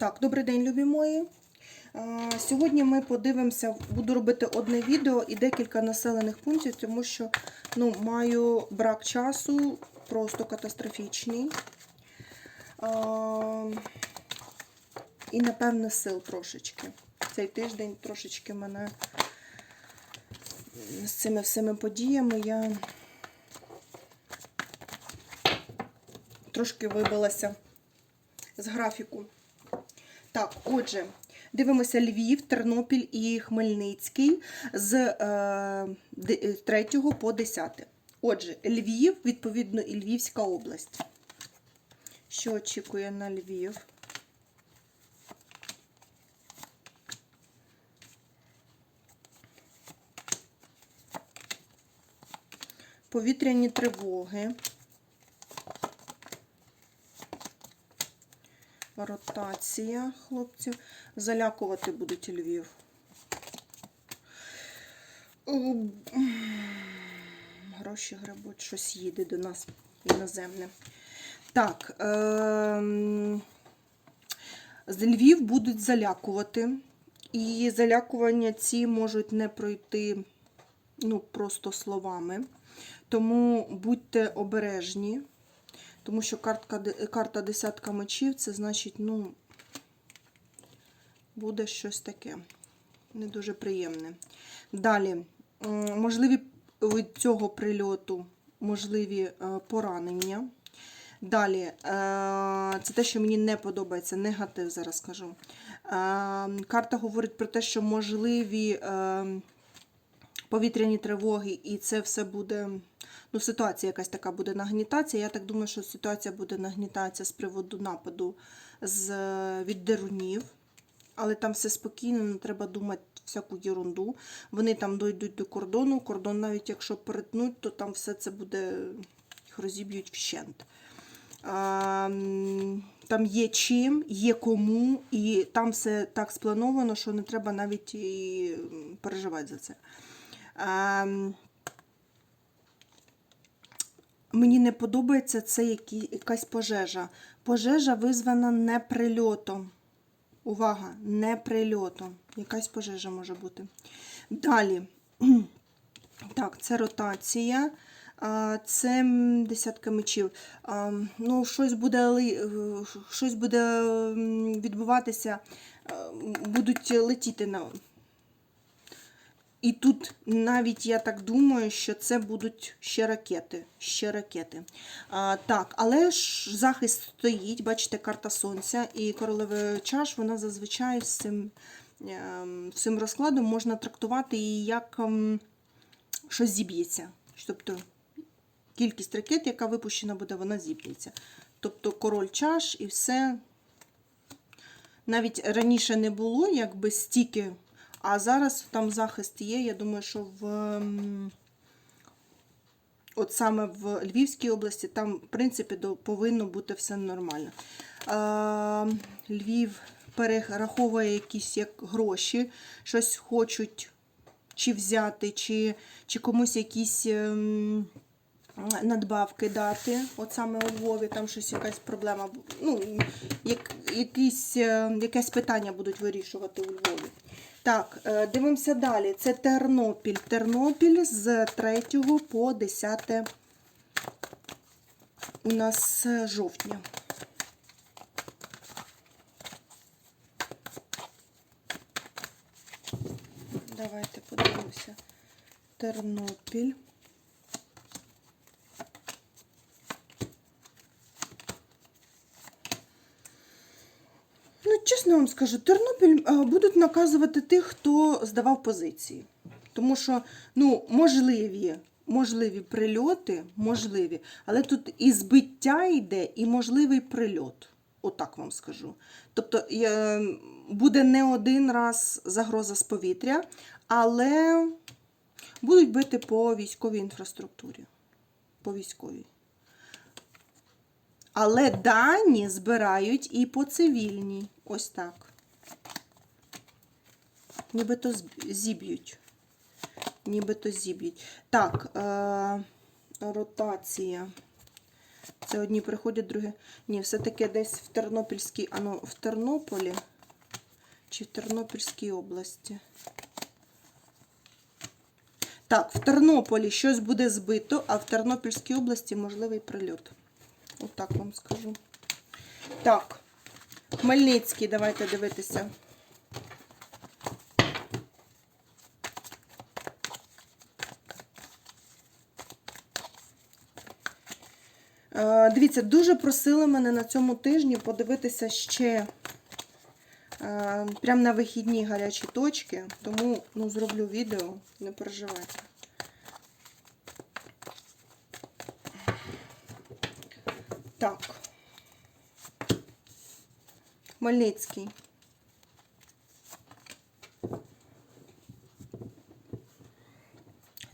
Так, добрий день, любі мої. Е, Сьогодні ми подивимося, буду робити одне відео і декілька населених пунктів, тому що ну, маю брак часу, просто катастрофічний. Е, І, напевне, сил трошечки. Цей тиждень трошечки мене з цими всіми подіями я трошки вибилася з графіку. Так, отже, дивимося Львів, Тернопіль і Хмельницький з е, 3 по 10. Отже, Львів, відповідно, і Львівська область. Що очікує на Львів? Повітряні тривоги. Ротація хлопців. Залякувати будуть Львів. Гроші грабуть, щось їде до нас іноземне. Так. Ем... З Львів будуть залякувати. І залякування ці можуть не пройти ну, просто словами. Тому будьте обережні. Тому що картка, карта десятка мечів, це значить, ну, буде щось таке. Не дуже приємне. Далі, можливі від цього прильоту можливі е, поранення. Далі, е, це те, що мені не подобається, негатив, зараз скажу. Е, Карта говорить про те, що можливі е, повітряні тривоги, і це все буде. Ну, ситуація якась така буде нагнітатися. Я так думаю, що ситуація буде нагнітатися з приводу нападу з, від дерунів. Але там все спокійно, не треба думати всяку ерунду. Вони там дойдуть до кордону. Кордон, навіть якщо перетнуть, то там все це буде, їх розіб'ють вщент. А, там є чим, є кому, і там все так сплановано, що не треба навіть і переживати за це. А, м, Мені не подобається це якась пожежа. Пожежа визвана не прильотом. Увага, не прильотом. Якась пожежа може бути. Далі. Так, це ротація. Це десятка мечів. Ну, щось буде, е, щось буде відбуватися, е, будуть летіти на. І тут навіть я так думаю, що це будуть ще ракети. Ще ракети. А, так, але ж захист стоїть, бачите, карта сонця і королева чаш, вона зазвичай з цим, ем, цим розкладом можна трактувати її як ем, щось зіб'ється. Тобто кількість ракет, яка випущена буде, вона зіб'ється. Тобто король чаш і все. Навіть раніше не було якби стільки, а зараз там захист є. Я думаю, що в ем, от саме в Львівській області там, в принципі, повинно бути все нормально. Львів перераховує якісь як гроші, щось хочуть чи взяти, чи, чи комусь якісь. ем, надбавки дати. От саме у Львові там щось якась проблема. Ну, як, якісь, е, якесь питання будуть вирішувати у Львові. Так, е, дивимося далі. Це Тернопіль. Тернопіль з 3 по 10 у нас е, жовтня. Давайте подивимося. Тернопіль. Ну, чесно вам скажу, Тернопіль е, будуть наказувати тих, хто здавав позиції. Тому що, ну, можливі, можливі прильоти, можливі, але тут і збиття йде, і можливий прильот. Отак вам скажу. Тобто буде не один раз загроза з повітря, але будуть бити по військовій інфраструктурі. По військовій. Але дані збирають і по цивільній. Ось так. Нібито зіб'ють. Нібито зіб'ють. Так, е, ротація. Це одні приходять, другі. Ні, все-таки десь в Тернопільській, а ну, в Тернополі чи в Тернопільській області. Так, в Тернополі щось буде збито, а в Тернопільській області можливий прильот. Отак вам скажу. Так, Хмельницький, давайте дивитися. Е, Дивіться, дуже просили мене на цьому тижні подивитися ще е, прямо на вихідні гарячі точки, тому ну, зроблю відео, не переживайте. Так. Хмельницький.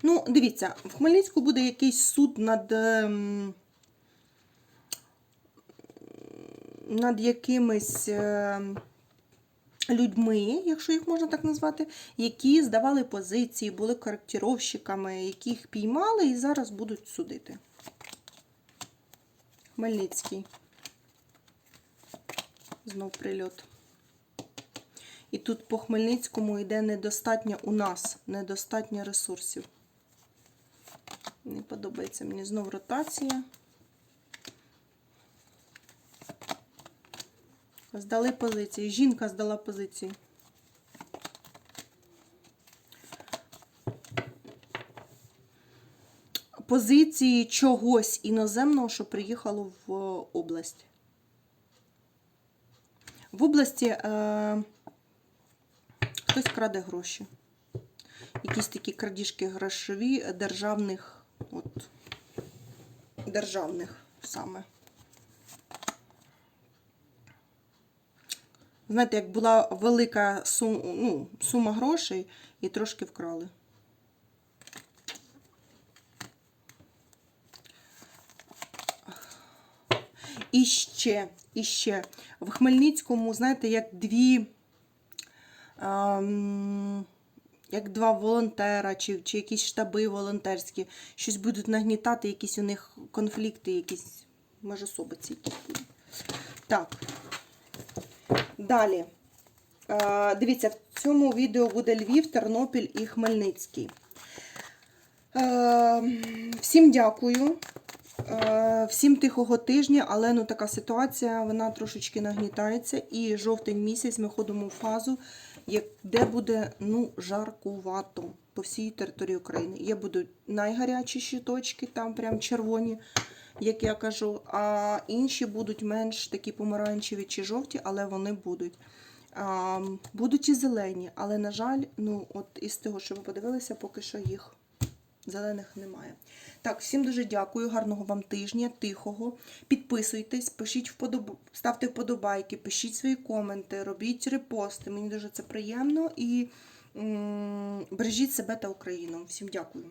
Ну, дивіться, в Хмельницьку буде якийсь суд над. ем, над якимись е, людьми, якщо їх можна так назвати, які здавали позиції, були коректировщиками, яких піймали і зараз будуть судити. Хмельницький. Знов прильот. І тут по Хмельницькому йде недостатньо у нас, недостатньо ресурсів. Не подобається мені знов ротація. Здали позиції. Жінка здала позиції. Позиції чогось іноземного, що приїхало в область. В області е, хтось краде гроші. Якісь такі крадіжки грошові державних, от, державних саме. Знаєте, як була велика сум, ну, сума грошей і трошки вкрали. І ще, і. В Хмельницькому, знаєте, як дві. Ем, як два волонтера, чи, чи якісь штаби волонтерські, щось будуть нагнітати, якісь у них конфлікти, якісь якісь будуть. Так. Далі. Е, Дивіться, в цьому відео буде Львів, Тернопіль і Хмельницький. Е, Всім дякую. Е, Всім тихого тижня, але ну така ситуація, вона трошечки нагнітається. І жовтень місяць ми ходимо в фазу, де буде ну, жаркувато по всій території України. Є будуть найгарячіші точки, там прям червоні, як я кажу, а інші будуть менш такі помаранчеві чи жовті, але вони будуть. А, будуть і зелені, але, на жаль, ну, от із того, що ви подивилися, поки що їх зелених немає. Так, всім дуже дякую, гарного вам тижня, тихого. Підписуйтесь, пишіть вподоб... ставте вподобайки, пишіть свої коменти, робіть репости. Мені дуже це приємно і м- бережіть себе та Україну. Всім дякую.